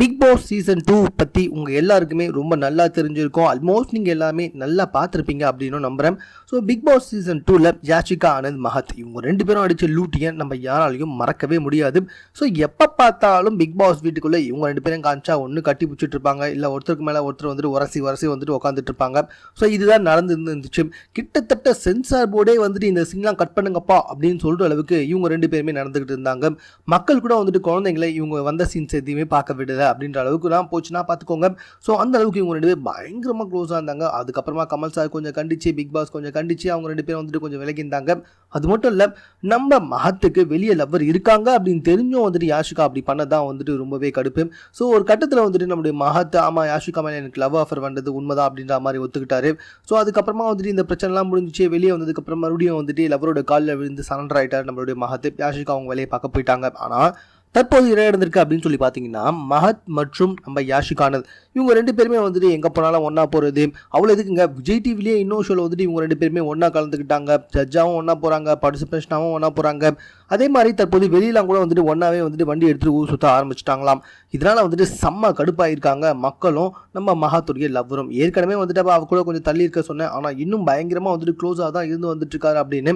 Big Boss season two பற்றி உங்கள் எல்லாருக்குமே ரொம்ப நல்லா தெரிஞ்சிருக்கும். ஆல்மோஸ்ட் நீங்கள் எல்லாமே நல்லா பார்த்துருப்பீங்க அப்படின்னு நம்புகிறேன் ஸோ பிக் பாஸ் சீசன் டூவில் யாஷிகா ஆனந்த் மஹத் இவங்க ரெண்டு பேரும் அடித்த லூட்டியை நம்ம யாராலையும் மறக்கவே முடியாது. ஸோ எப்போ பார்த்தாலும் பிக் பாஸ் வீட்டுக்குள்ளே இவங்க ரெண்டு பேரும் காமிச்சா ஒன்று கட்டி பிடிச்சிட்டு இருப்பாங்க. இல்லை ஒருத்தருக்கு மேலே ஒருத்தர் வந்துட்டு உரசி உரசி வந்துட்டு உட்காந்துட்டு இருப்பாங்க. ஸோ இதுதான் நடந்து இருந்துச்சு கிட்டத்தட்ட சென்சார் போர்டே வந்துட்டு இந்த சீன்லாம் கட் பண்ணுங்கப்பா அப்படின்னு சொல்கிற அளவுக்கு இவங்க ரெண்டு பேருமே நடந்துக்கிட்டு இருந்தாங்க. மக்கள் கூட வந்துட்டு குழந்தைங்களை இவங்க வந்த சீன்ஸ் எதையுமே பார்க்க விடல அப்படின்ற அளவுக்குலாம் போச்சுன்னா பார்த்துக்கோங்க ஸோ அந்த அளவுக்கு இவங்க ரெண்டு பேரும் பயங்கரமாக க்ளோஸாக இருந்தாங்க. அதுக்கப்புறமா கமல் சார் கொஞ்சம் கண்டிச்சு பிக் பாஸ் கொஞ்சம் கண்டிச்சு அவங்க ரெண்டு பேரும் வந்துட்டு கொஞ்சம் விலகி இருந்தாங்க அது மட்டும் இல்லை நம்ம மகத்துக்கு வெளியே லவ்வர் இருக்காங்க அப்படின்னு தெரிஞ்சும் வந்துட்டு யாஷிகா அப்படி பண்ணதான் வந்துட்டு ரொம்பவே கடுப்பு. ஸோ ஒரு கட்டத்தில் வந்துட்டு நம்முடைய மகத்து ஆமாம் யாஷிகா மேலே எனக்கு லவ் ஆஃபர் வந்தது உண்மைதான் அப்படின்ற மாதிரி ஒத்துக்கிட்டாரு. ஸோ அதுக்கப்புறமா வந்துட்டு இந்த பிரச்சனைலாம் முடிஞ்சிச்சு. வெளியே வந்ததுக்கப்புறம் மறுபடியும் வந்துட்டு லவரோட காலில் விழுந்து சரண்டர் ஆயிட்டார் நம்மளுடைய மகத்து. யாஷிகா அவங்க வேலையை பார்க்க போயிட்டாங்க. ஆனால் தற்போது என்ன நடந்திருக்கு அப்படின்னு சொல்லி பார்த்தீங்கன்னா மஹத் மற்றும் நம்ம யாஷிகானந்த் இவங்க ரெண்டு பேருமே வந்துட்டு எங்கே போனாலும் ஒன்றா போகிறது அவ்வளோ எதுக்குங்க? விஜய் டிவிலேயே இன்னொரு ஷோவில் வந்துட்டு இவங்க ரெண்டு பேருமே ஒன்றா கலந்துக்கிட்டாங்க. ஜட்ஜாகவும் ஒன்றா போகிறாங்க பார்ட்டிசிபேஷனாகவும் ஒன்றா போகிறாங்க அதே மாதிரி தற்போது வெளியெலாம் கூட வந்துட்டு ஒன்றாவே வந்துட்டு வண்டி எடுத்துகிட்டு ஊர் சுற்ற ஆரம்பிச்சிட்டாங்களாம். இதனால் வந்துட்டு செம்ம கடுப்பாயிருக்காங்க மக்களும் நம்ம மகாத்துடைய லவ்வரும். ஏற்கனவே வந்துட்டு அவ கூட கொஞ்சம் தள்ளி இருக்க சொன்னேன். ஆனால் இன்னும் பயங்கரமாக வந்துட்டு க்ளோஸாக தான் இருந்து வந்துட்டுருக்காரு அப்படின்னு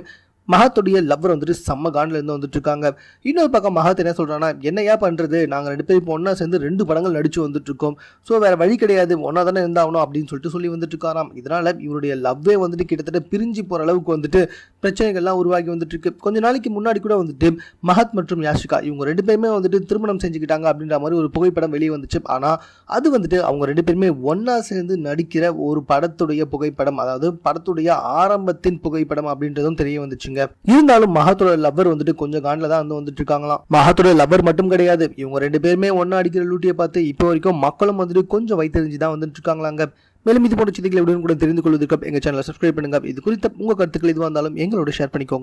மகத்துடைய லவ்வர் வந்துட்டு செம்ம காண்டில் இருந்து வந்துட்டு இருக்காங்க. இன்னொரு பக்கம் மகத் என்ன சொல்கிறான்னா என்னையா பண்ணுறது நாங்கள் ரெண்டு பேரும் இப்போ ஒன்றா சேர்ந்து ரெண்டு படங்கள் நடிச்சு வந்துட்டு இருக்கோம். ஸோ வேறு வழி கிடையாது. ஒன்றா தானே இருந்தாகணும் அப்படின்னு சொல்லிட்டு சொல்லி வந்துட்டு இருக்காராம். இதனால் இவருடைய லவ்வே வந்துட்டு கிட்டத்தட்ட பிரிஞ்சு போகிற அளவுக்கு வந்துட்டு பிரச்சனைகள்லாம் உருவாகி வந்துட்டு இருக்கு கொஞ்ச நாளைக்கு முன்னாடி கூட வந்துட்டு மஹத் மற்றும் யாஷிகா இவங்க ரெண்டு பேருமே வந்துட்டு திருமணம் செஞ்சுக்கிட்டாங்க அப்படின்ற மாதிரி ஒரு புகைப்படம் வெளியே வந்துச்சு. ஆனால் அது வந்துட்டு அவங்க ரெண்டு பேருமே ஒன்றா சேர்ந்து நடிக்கிற ஒரு படத்துடைய புகைப்படம் அதாவது படத்துடைய ஆரம்பத்தின் புகைப்படம் அப்படின்றதும் தெரிய வந்துச்சுங்க. இருந்தாலும் மகத்தோட லவ்வர் வந்துட்டு கொஞ்சம் காண்டில் தான் வந்து வந்துட்டு இருக்காங்களாம் மகத்தோட லவ்வர் மட்டும் கிடையாது. இவங்க ரெண்டு பேருமே ஒன்றா அடிக்கிற லூட்டியை பார்த்து இப்போ வரைக்கும் மக்களும் வந்துட்டு கொஞ்சம் வைத்தறிஞ்சு தான் வந்துட்டு இருக்காங்களாங்க மேலும் இது போன்ற செய்திகளை உடனே கூட தெரிந்து கொள்வதற்கு எங்கள் சேனலை சப்ஸ்கிரைப் பண்ணுங்க. இது குறித்த உங்கள் கருத்துக்கள் எதுவாக இருந்தாலும் எங்களோட ஷேர் பண்ணிக்கோங்க.